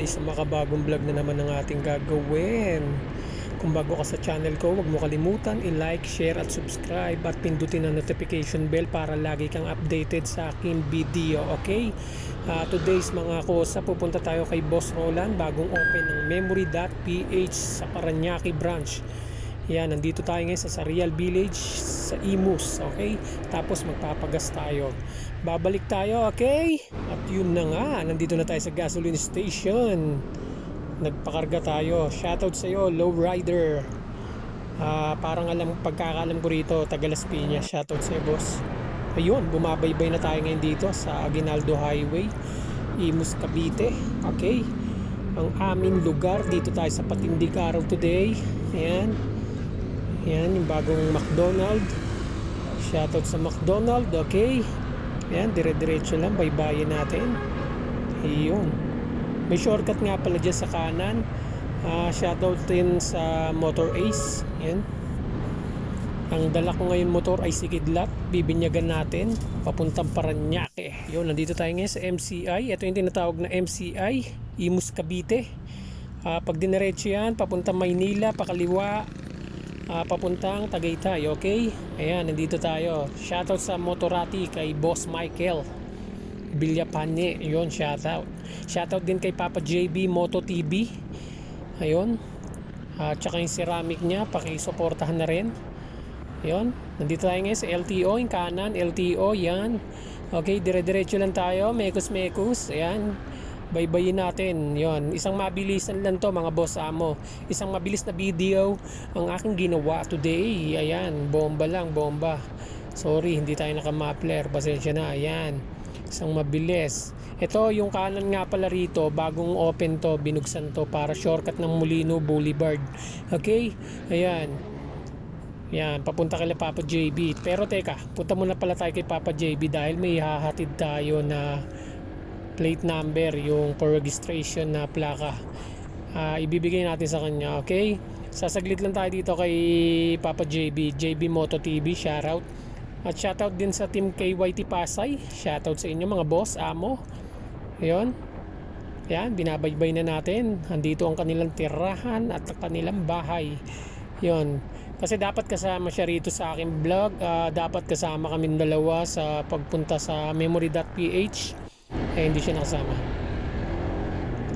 isang makabagong vlog na naman ang ating gagawin. Kung bago ka sa channel ko, huwag mo kalimutan i-like, share at subscribe at pindutin ang notification bell para lagi kang updated sa aking video, okay? Ah, today's mga kosa, pupunta tayo kay Boss Roland, bagong open ng memory.ph sa Paranaque branch. Yan, nandito tayo ngayon sa Sarial Village sa Imus, okay? Tapos magpapagas tayo. Babalik tayo, okay? At yun na nga, nandito na tayo sa gasoline station. Nagpakarga tayo. Shoutout sa iyo, Lowrider. Ah, parang alam pagkakalam ko rito, taga Las Piñas. Shoutout sa iyo, boss. Ayun, bumabaybay na tayo ngayon dito sa Aguinaldo Highway, Imus, Cavite. Okay? Ang aming lugar dito tayo sa Patindig Araw today. Ayan. Ayan, yung bagong McDonald. Shoutout sa McDonald, okay? Ayan, dire-diretso lang, baybayin natin. Ayun. May shortcut nga pala dyan sa kanan. Ah, shoutout din sa Motor Ace. Ayan. Ang dala ko ngayon motor ay si Kidlat. Bibinyagan natin. Papuntang Paranaque. Yun, nandito tayo ngayon sa MCI. Ito yung tinatawag na MCI. Imus Cavite. Ah, pag diniretso yan, papuntang Maynila, pakaliwa, ah, papuntang Tagaytay, okay? Ayan, nandito tayo. Shoutout sa Motorati kay Boss Michael. Bilyapanye, yun, shoutout. Shoutout din kay Papa JB Moto TV. Ayun. At tsaka yung ceramic niya, pakisuportahan na rin. Yun. Nandito tayo ngayon sa LTO, yung kanan, LTO, yan. Okay, dire-diretso lang tayo, mekus-mekus, ayan. Baybayin natin, yon Isang mabilisan lang to mga boss amo. Isang mabilis na video ang aking ginawa today. Ayan, bomba lang, bomba. Sorry, hindi tayo naka-muffler. Pasensya na, ayan. Isang mabilis. Ito, yung kanan nga pala rito, bagong open to, binuksan to para shortcut ng Molino Boulevard. Okay? Ayan. Yan, papunta kay Papa JB. Pero teka, punta muna pala tayo kay Papa JB dahil may hahatid tayo na plate number, yung for registration na plaka. Ah, ibibigay natin sa kanya, okay? Sasaglit lang tayo dito kay Papa JB, JB Moto TV, shoutout. At shoutout din sa Team KYT Pasay. Shoutout sa inyo mga boss, amo. Ayun. Yan, binabaybay na natin. Andito ang kanilang tirahan at ang kanilang bahay. Yon. Kasi dapat kasama siya rito sa aking vlog. Ah, dapat kasama kami dalawa sa pagpunta sa memory.ph. Eh, hindi siya nakasama.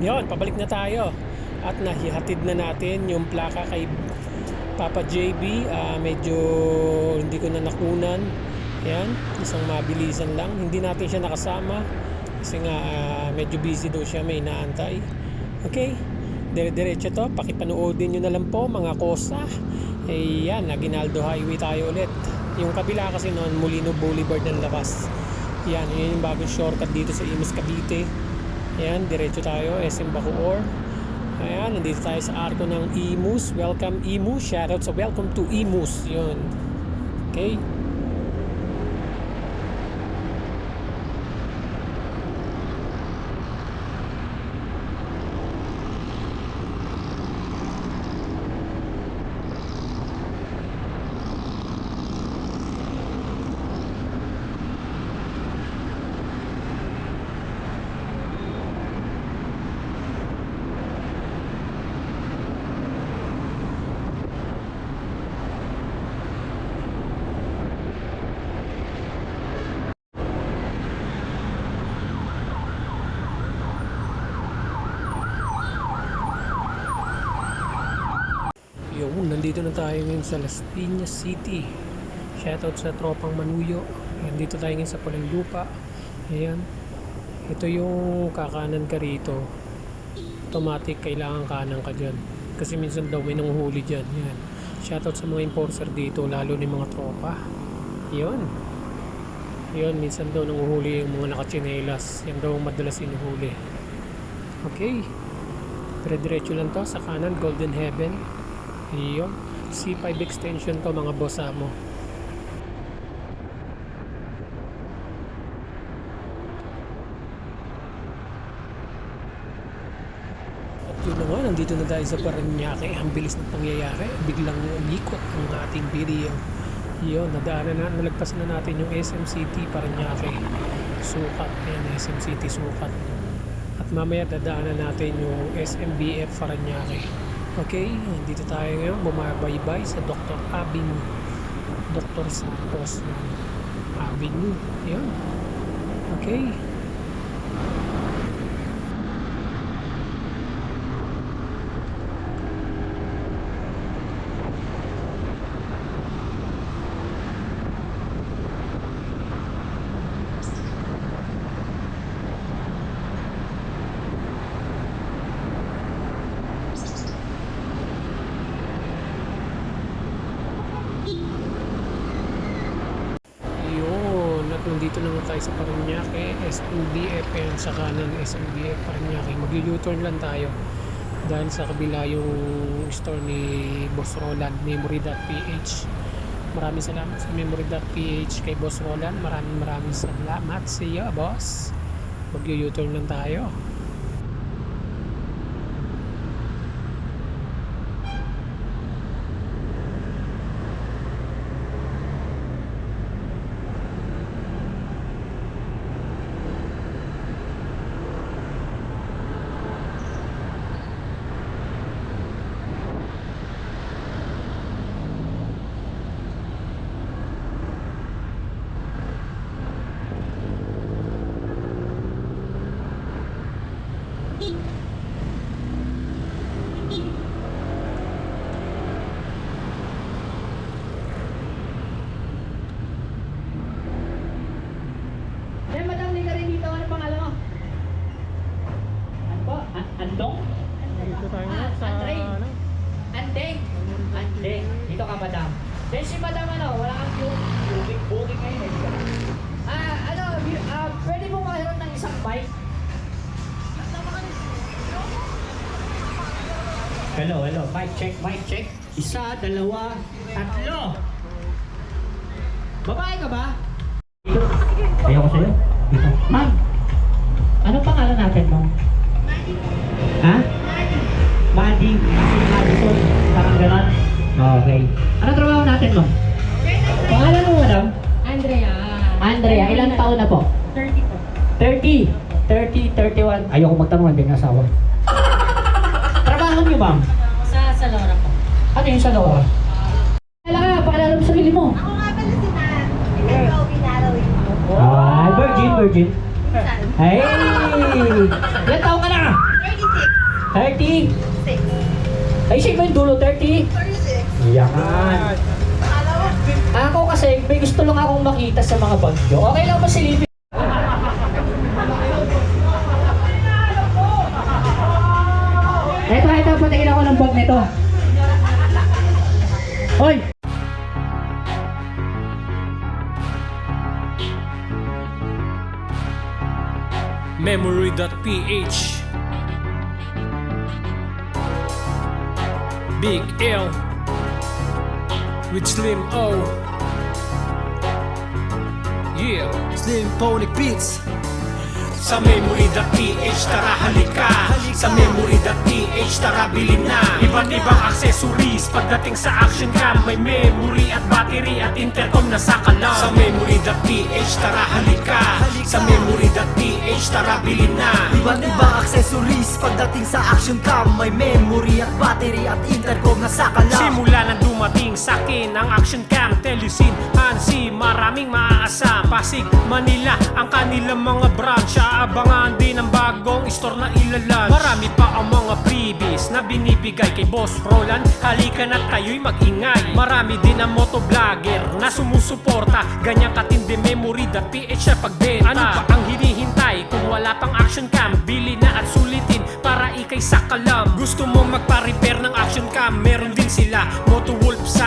Yon, pabalik na tayo. At nahihatid na natin yung plaka kay Papa JB. Ah, medyo hindi ko na nakunan. Yan, isang mabilisan lang. Hindi natin siya nakasama. Kasi nga ah, medyo busy daw siya, may inaantay. Okay, dire-diretso to. Pakipanoodin nyo na lang po mga kosa. Eh yan, Aguinaldo Highway tayo ulit. Yung kabila kasi noon, Molino Boulevard ng labas. Yan, yun yung bagong shortcut dito sa Imus Cavite. Yan, diretso tayo, SM Bacoor. Ayan, nandito tayo sa arko ng Imus. Welcome Imus. Shoutout sa Welcome to Imus. Yun. Okay. Nandito na tayo ngayon sa Las Piñas City. Shoutout sa tropang Manuyo. Nandito tayo ngayon sa Pulang Lupa. Ayan. Ito yung kakanan ka rito. Automatic, kailangan kanan ka dyan. Kasi minsan daw may nanguhuli dyan. Yan. Shoutout sa mga enforcer dito, lalo ni mga tropa. Yun. Yun, minsan daw nanguhuli yung mga nakachinelas. Yan daw madalas inuhuli. Okay. Dire-diretso lang to sa kanan, Golden Heaven. Iyon. C5 extension to mga boss mo. At yun na nandito na tayo sa Paranaque. Ang bilis ng pangyayari. Biglang umikot ang ating video. Yun, nadaanan na, nalagpasan na natin yung SM City Paranaque. Sukat. Ayan, SM City Sukat. At mamaya dadaanan natin yung SMBF Paranaque. Okay, dito tayo ngayon, bumabaybay sa Dr. Avenue. Dr. Santos. Avenue. Yan. Okay. Yun, at naman tayo sa Paranaque, SMBF, and sa kanan SMBF Paranaque. Mag-U-turn lang tayo dahil sa kabila yung store ni Boss Roland, memory.ph. Maraming salamat sa memory.ph kay Boss Roland. Maraming maraming salamat sa iyo, boss. Mag-U-turn lang tayo. Eh, madam, hindi ka rin dito. Ano pangalan mo? Ano po? An- Andong? Dito tayo ngayon sa Andre. ano, Andeng? Andeng. Dito ka, madam. Then si madam, ano, wala kang yung booking, booking ngayon. Eh. Ah, ano, y- ah, pwede mo makahiram ng isang bike? Hello, hello. Mic check, mic check. Isa, dalawa, tatlo. Babae ka ba? Ayoko sa'yo. Dito. Ma'am, ano pangalan natin, ma'am? Ha? Mandy. Madison. Parang ganon. Okay. Ano trabaho natin, ma'am? Pangalan mo, madam? Andrea. Andrea. Ilang taon na po? 30 po. 30. 30, 31. Ayoko magtanong, hindi nga asawa. Trabaho niyo, ma'am? Sa Salora po. Sa loob? Kailangan ka, pakilala mo sarili mo. Ako nga pala si Nan. Hindi ko binarrowing mo. Ah, virgin, virgin. Minsan. Hey! Ilan taon ka na? 36. 30? 6. Ay, siya ba yung dulo 30? 36. Yan. Ako kasi, may gusto lang akong makita sa mga bagyo. Okay lang ba silipin? Ito, ito, patingin ako ng bag nito. Hoy! memory.ph Big L. With Slim O. Yeah, Slim Pony Beats sa memory.ph tara halika. Sa memory.ph tara bilhin na. Iba't ibang accessories Pagdating sa action cam May memory at battery at intercom na sa kalam. Sa memory.ph tara halika. Sa memory.ph tara bilhin na. Iba't ibang accessories pagdating sa action cam May memory at battery at intercom na sa kalam. Simula nang dumating sa akin ang action cam Telesin, Hansi, maraming maaasam Pasig, Manila, ang kanilang mga branch Aabangan din ang bagong store na ilalan Marami pa ang mga freebies na binibigay kay Boss Roland. Halika na tayo'y mag-ingay. Marami din ang motovlogger na sumusuporta. Ganyan katindi memory.ph sa pagbenta. Ano pa ang hinihintay kung wala pang action cam? Bili na at sulitin para ikay sakalam. Gusto mo magpa-repair ng action cam? Meron din sila. Moto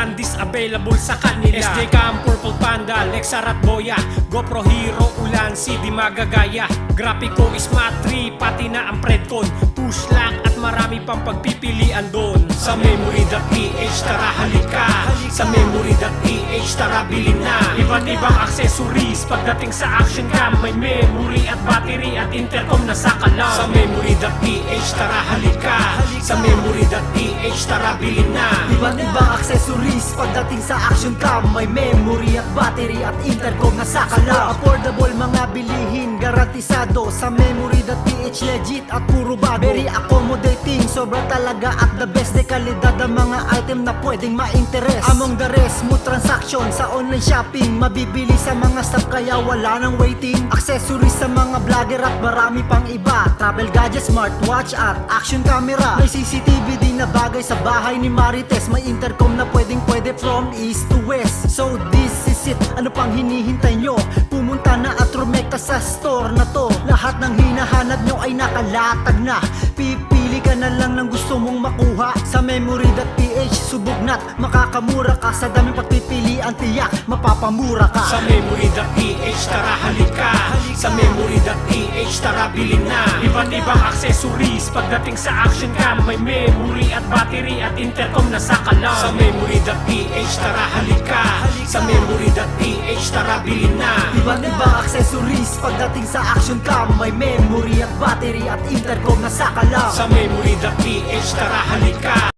Sandis available sa kanila. SD Cam, Purple Panda, Lexar at Boya GoPro Hero, Ulan, CD Magagaya. Graphico, Smart 3, pati na ang Predcon. Push lock at marami pang pagpipilian doon Sa memory.ph tara halika. Sa memory.ph tara bilhin na. Iba't ibang accessories Pagdating sa action cam. May memory at battery at intercom na sa kalam. Sa memory.ph tara halika. Sa Memory.ph tara bilhin na. Iba't ibang accessories pagdating sa action cam. May memory at battery at intercom na sakala Affordable mga bilihin, garantisado. Sa memory.ph legit at puro bago. Very accommodating, sobra talaga at the best de kalidad Ang mga item na pwedeng ma-interest. Among the rest, smooth transaction sa online shopping Mabibili sa mga staff kaya wala nang waiting. Accessories sa mga vlogger at marami pang iba. Travel gadgets, smartwatch at action camera. May CCTV din na bagay sa bahay ni Marites. May intercom na pwedeng pwede from east to west. So this is it, ano pang hinihintay nyo? Pumunta na at rumekta sa store na to. Lahat ng hinahanap nyo ay nakalatag na. Pipili ka na lang ng gusto mong makuha Sa memory.ph, subog na't makakamura ka. Sa daming pagpipilian tiyak, mapapamura ka. Sa Memory.ph tara halika Sa Memory.ph tara bilhin na. Iba't ibang accessories Pagdating sa action cam May memory at battery at intercom na sakalaw Sa Memory.ph tara halika Sa Memory.ph tara bilhin na. Iba't ibang accessories pagdating sa action cam May memory at battery at intercom na sakalaw Sa Memory.ph tara halika